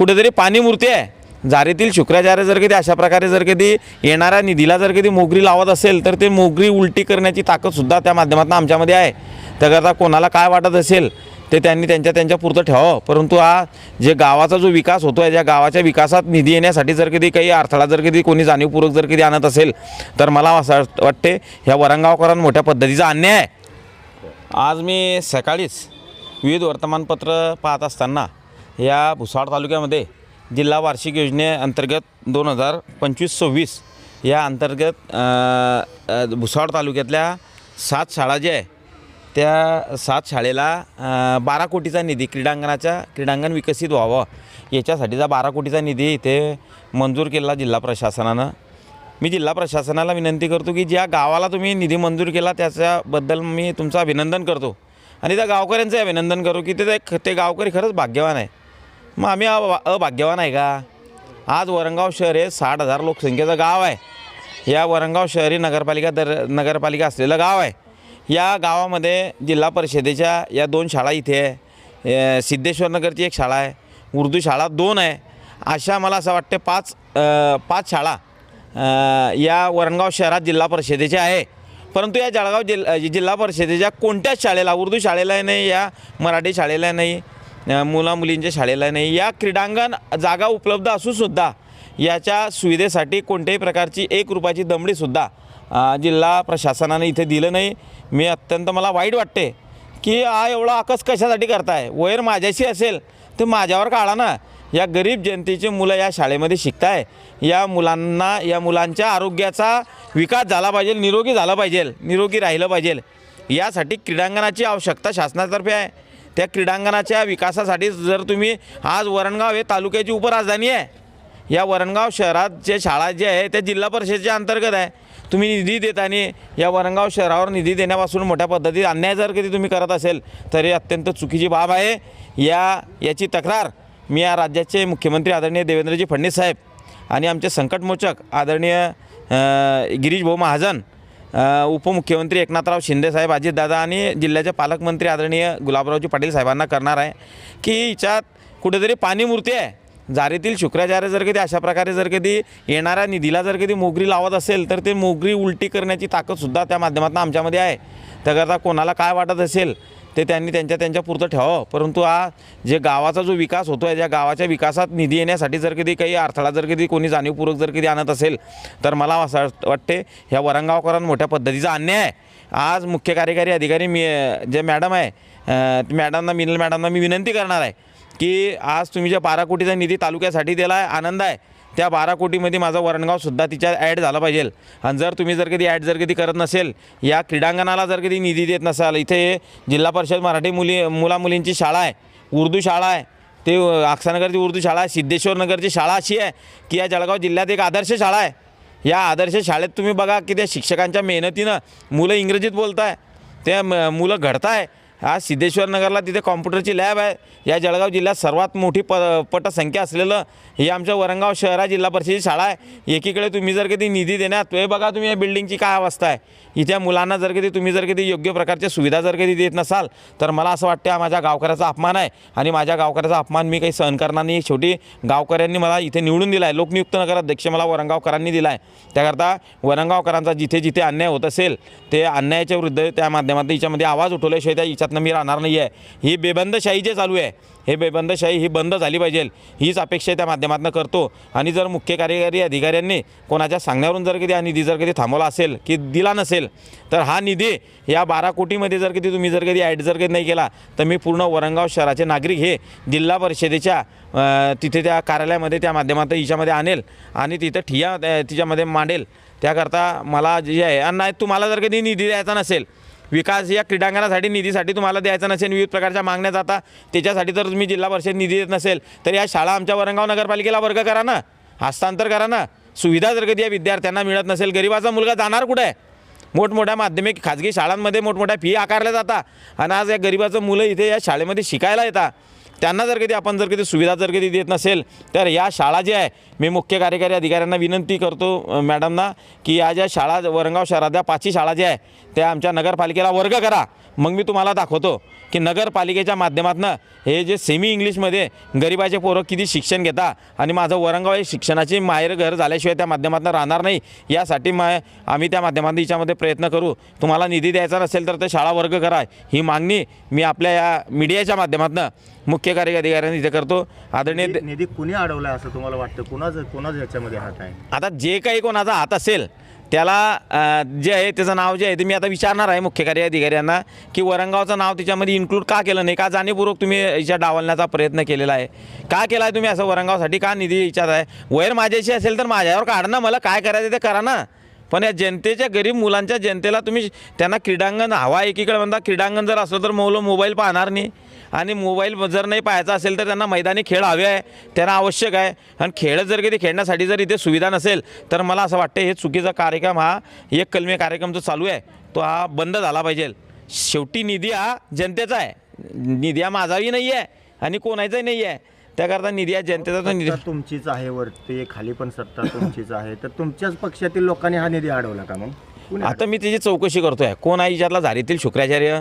कुठेतरी पाणी मूर्ती आहे. जारीतील शुक्राचार्य जर कधी अशा प्रकारे जर कधी येणाऱ्या निधीला जर कधी मोगरी लावत असेल तर ते मोगरी उलटी करण्याची ताकदसुद्धा त्या माध्यमातून आमच्यामध्ये आहे. त्याकरता कोणाला काय वाटत असेल ते त्यांनी त्यांच्या त्यांच्या पुरतं ठेवावं. परंतु हा जे गावाचा जो विकास होतो आहे ज्या गावाच्या विकासात निधी येण्यासाठी जर कधी काही अडथळा जर कधी कोणी जाणीवपूर्वक जर कधी आणत असेल तर मला असं वाटते ह्या वरंगावकरांना मोठ्या पद्धतीचा अन्याय आहे. आज मी सकाळीच विविध वर्तमानपत्र पाहत असताना या भुसाड तालुक्यामध्ये जिल्हा वार्षिक योजनेअंतर्गत दोन हजार पंचवीस सव्वीस या अंतर्गत भुसाड तालुक्यातल्या सात शाळा ज्या आहे त्या सात शाळेला बारा कोटीचा निधी क्रीडांगणाच्या क्रीडांगण विकसित व्हावं याच्यासाठीचा बारा कोटीचा निधी इथे मंजूर केला जिल्हा प्रशासनानं. मी जिल्हा प्रशासनाला विनंती करतो की ज्या गावाला तुम्ही निधी मंजूर केला त्याच्याबद्दल मी तुमचं अभिनंदन करतो. आणि त्या गावकऱ्यांचं अभिनंदन करू की ते ते गावकरी खरंच भाग्यवान आहे. मग आम्ही अभा अभाग्यवान आहे का? आज वरंगाव शहर हे साठ हजार लोकसंख्येचं गाव आहे. या वरंगाव शहरी नगरपालिका दर नगरपालिका असलेलं गाव आहे. या गावामध्ये जिल्हा परिषदेच्या या दोन शाळा इथे आहे. सिद्धेश्वरनगरची सिद्धेश्वर नगरची एक शाळा आहे. उर्दू शाळा दोन आहे. अशा मला असं वाटते पाच पाच शाळा या वरणगाव शहरात जिल्हा परिषदेच्या आहे. परंतु या जळगाव जिल्हा जिल्हा परिषदेच्या कोणत्याच शाळेला उर्दू शाळेला नाही या मराठी शाळेला नाही मुला मुलींच्या शाळेला नाही. या क्रीडांगण जागा उपलब्ध असूनसुद्धा याच्या सुविधेसाठी कोणत्याही प्रकारची एक रुपयाची दमडीसुद्धा जिल्हा प्रशासनाने इथे दिलं नाही. मी अत्यंत मला वाईट वाटते की हा एवढा आकस कशासाठी करताय? वयर माझ्याशी असेल तर माझ्यावर काढा ना. या गरीब जनतेची मुलं या शाळेमध्ये शिकताय. या मुलांना या मुलांच्या आरोग्याचा विकास झाला पाहिजे निरोगी झाला पाहिजे निरोगी राहिलं पाहिजे. यासाठी क्रीडांगणाची आवश्यकता शासनातर्फे आहे. त्या क्रीडांगणाच्या विकासासाठी जर तुम्ही आज वरणगाव हे तालुक्याची उपराजधानी आहे या वरणगाव शहरात जे शाळा जे आहे त्या जिल्हा परिषदेच्या अंतर्गत आहे. तुम्ही निधी देताना या वरणगाव शहरावर निधी देण्यापासून मोठ्या पद्धतीत अन्याय जर कधी तुम्ही करत असेल तर हे अत्यंत चुकीची बाब आहे. या याची तक्रार मी या राज्याचे मुख्यमंत्री आदरणीय देवेंद्रजी फडणवीस साहेब आणि आमचे संकटमोचक आदरणीय गिरीश भाऊ महाजन उपमुख्यमंत्री एकनाथराव शिंदेसाहेब अजितदादा आणि जिल्ह्याचे पालकमंत्री आदरणीय गुलाबरावजी पाटील साहेबांना करणार आहे की हिच्यात कुठेतरी पाणी मूर्ती आहे. जारीतील शुक्राचार्य जर कधी अशा प्रकारे जर कधी येणाऱ्या निधीला जर कधी मोगरी लावत असेल तर ते मोगरी उलटी करण्याची ताकदसुद्धा त्या माध्यमातून आमच्यामध्ये आहे. त्याकरता कोणाला काय वाटत असेल ते त्यांनी त्यांच्या त्यांच्या पुरतं ठेवावं. परंतु हा जे गावाचा जो विकास होतो आहे ज्या गावाच्या विकासात निधी येण्यासाठी जर कधी काही अडथळा जर कधी कोणी जाणीवपूर्वक जर कधी आणत असेल तर मला असं वाटते ह्या वरंगावकरांना मोठ्या पद्धतीचा अन्याय आहे. आज मुख्य कार्यकारी अधिकारी मी जे मॅडम आहे मॅडमना मिनल मॅडमना मी विनंती करणार आहे की आज तुम्ही ज्या बारा कोटीचा निधी तालुक्यासाठी दिला आहे आनंद आहे त्या बारा कोटीमध्ये माझं वरणगावसुद्धा तिच्यात ॲड झालं पाहिजे. आणि जर तुम्ही जर कधी ॲड जर कधी करत नसेल या क्रीडांगणाला जर कधी निधी देत नसाल इथे जिल्हा परिषद मराठी मुली मुला मुलींची शाळा आहे उर्दू शाळा आहे ते आक्सानगरची उर्दू शाळा आहे सिद्धेश्वर नगरची शाळा अशी आहे की या जळगाव जिल्ह्यात एक आदर्श शाळा आहे. या आदर्श शाळेत तुम्ही बघा की त्या शिक्षकांच्या मेहनतीनं मुलं इंग्रजीत बोलत आहे त्या म- मुलं घडताय आज सिद्धेश्वर नगरला तिथे कॉम्प्युटरची लॅब आहे. या जळगाव जिल्ह्यात सर्वात मोठी प पटसंख्या असलेलं हे आमचं वरंगाव शहरा जिल्हा परिषदेची शाळा आहे. एकीकडे तुम्ही जर कधी निधी देण्यात ते बघा तुम्ही या बिल्डिंगची काय अवस्था आहे. इथे मुलांना जर कधी तुम्ही जर कधी योग्य प्रकारच्या सुविधा जर कधी देत नसाल तर मला असं वाटतं हा माझ्या गावकऱ्याचा अपमान आहे. आणि माझ्या गावकऱ्याचा अपमान मी काही सहन करणार नाही. शेवटी गावकऱ्यांनी मला इथे निवडून दिला आहे लोकनियुक्त नगराध्यक्ष मला वरंगावकरांनी दिला आहे त्याकरता वरंगावकरांचा जिथे जिथे अन्याय होत असेल ते अन्यायाच्या विरुद्ध त्या माध्यमातून हिच्यामध्ये आवाज उठवल्याशिवाय त्या हिच्यातनं मी राहणार नाही आहे ही बेबंदशाही जे चालू आहे. हे बेबंदशाही ही बंद झाली पाहिजे. हीच अपेक्षा त्या माध्यमातून करतो. आणि जर मुख्य कार्यकारी अधिकाऱ्यांनी कोणाच्या सांगण्यावरून जर कधी हा निधी जर कधी थांबवला असेल की दिला नसेल तर हा निधी या बारा कोटीमध्ये जर कधी तुम्ही जर कधी ॲड जर कधी नाही केला तर मी पूर्ण वरंगाव शहराचे नागरिक हे जिल्हा परिषदेच्या तिथे त्या कार्यालयामध्ये त्या माध्यमातून हिच्यामध्ये आणेल आणि तिथं ठिया तिच्यामध्ये मांडेल. त्याकरता मला जे आहे आणि नाही तुम्हाला जर कधी निधी द्यायचा नसेल विकास या क्रीडांगणासाठी निधीसाठी तुम्हाला द्यायचा नसेल विविध प्रकारच्या मागण्या जाता त्याच्यासाठी जर तुम्ही जिल्हा परिषद निधी देत नसेल तर या शाळा आमच्या वरंगाव नगरपालिकेला वर्ग करा ना हस्तांतर करा ना. सुविधा जर कधी या विद्यार्थ्यांना मिळत नसेल गरिबाचा मुलगा जाणार कुठे? आहे मोठमोठ्या माध्यमिक खाजगी शाळांमध्ये मोठमोठ्या फी आकारल्या जातात आणि आज या गरिबाचं मुलं इथे या शाळेमध्ये शिकायला येतात त्यांना जर कधी आपण जर कधी सुविधा जर कधी देत नसेल तर या शाळा जी आहे मी मुख्य कार्यकारी अधिकाऱ्यांना विनंती करतो मॅडमना की या ज्या शाळा वरंगाव शहरातल्या पाचही शाळा ज्या आहे त्या आमच्या नगरपालिकेला वर्ग करा. मग मी तुम्हाला दाखवतो की नगरपालिकेच्या माध्यमातून हे जे सेमी इंग्लिशमध्ये गरिबाचे पोरं किती शिक्षण घेता आणि माझं वरंगाव हे शिक्षणाची माहेर घर झाल्याशिवाय त्या माध्यमातून राहणार नाही यासाठी मा आम्ही त्या माध्यमातून याच्यामध्ये प्रयत्न करू. तुम्हाला निधी द्यायचा नसेल तर ते शाळा वर्ग करा. ही मागणी मी आपल्या या मीडियाच्या माध्यमातून मुख्य कार्यकारी अधिकाऱ्यांनी इथे करतो. आदरणीय निधी निधी कुणी अडवलाय असं तुम्हाला वाटतं? कुणाच कुणाच याच्यामध्ये हात आहे? आता जे काही कोणाचा हात असेल त्याला अ, जे आहे त्याचं नाव जे आहे ते मी आता विचारणार आहे मुख्य कार्य अधिकाऱ्यांना की वरंगावचं नाव त्याच्यामध्ये इन्क्लूड का केलं नाही? का जाणीवपूर्वक तुम्ही याच्या डावलण्याचा प्रयत्न केलेला आहे? का केला आहे तुम्ही असं वरंगावसाठी? का निधी विचारत आहे? वैर माझ्याशी असेल तर माझ्यावर काढ ना मला. काय करायचं ते करा ना. पण या जनतेच्या गरीब मुलांच्या जनतेला तुम्ही त्यांना क्रीडांगण हवा एकीकडे म्हणता क्रीडांगण जर असलं तर मुलं मोबाईल पाहणार नाही. आणि मोबाईल जर नाही पाहायचा असेल तर त्यांना मैदानी खेळ हवे आहे. त्यांना आवश्यक आहे. आणि खेळ जर कधी खेळण्यासाठी जर इथे सुविधा नसेल तर मला असं वाटतं हे चुकीचा कार्यक्रम हा एक कलमी कार्यक्रम जो चालू आहे. तो हा बंद झाला पाहिजे. शेवटी निधी हा जनतेचा आहे. निधी हा माझाही नाही आहे आणि कोणाचाही नाही आहे त्याकरता निधी हा जनतेचा तो निधी तुमचीच आहे वरती खाली पण सत्ता तुमचीच आहे. तर तुमच्याच पक्षातील लोकांनी हा निधी अडवला का मग? आता मी त्याची चौकशी करतोय. कोण आहे? याच्यातला झारीतील शुक्राचार्य.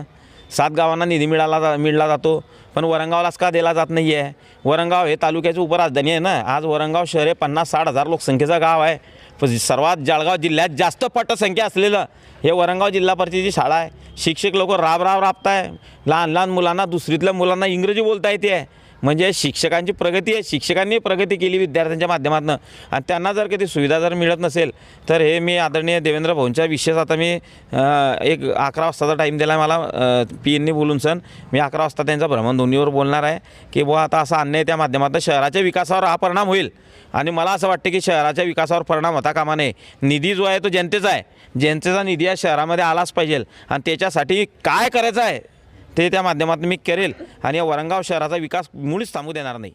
सात गावांना निधी मिळाला जा मिळला जातो. पण वरंगावलाच का दिला जात नाही आहे वरंगाव हे तालुक्याची उपराजधानी आहे ना? आज वरंगाव शहर हे पन्नास साठ हजार लोकसंख्येचं गाव आहे. पण सर्वात जळगाव जिल्ह्यात जास्त पटसंख्या असलेलं हे वरंगाव जिल्हा परिषदेची शाळा आहे. शिक्षक लोक राब राब राबताय. लहान लहान मुलांना दुसरीतल्या मुलांना इंग्रजी बोलता येते. आहे म्हणजे शिक्षकांची प्रगती आहे. शिक्षकांनी प्रगती केली विद्यार्थ्यांच्या माध्यमातून. आणि त्यांना जर कधी सुविधा जर मिळत नसेल तर हे मी आदरणीय देवेंद्र भाऊंच्या विशेष आता मी एक अकरा वाजताचा टाईम दिला आहे मला पी एननी बोलून सण. मी अकरा वाजता त्यांचा भ्रमणध्वनीवर बोलणार आहे की बुवा आता असा अन्याय त्या माध्यमातून शहराच्या विकासावर हा परिणाम होईल. आणि मला असं वाटतं की शहराच्या विकासावर परिणाम होता कामा नये. निधी जो आहे तो जनतेचा आहे. जनतेचा निधी या शहरामध्ये आलाच पाहिजे. आणि त्याच्यासाठी काय करायचं आहे? ते त्या माध्यमातून मी करेल. आणि या वरंगाव शहराचा विकास मुळीच थांबू देणार नाही.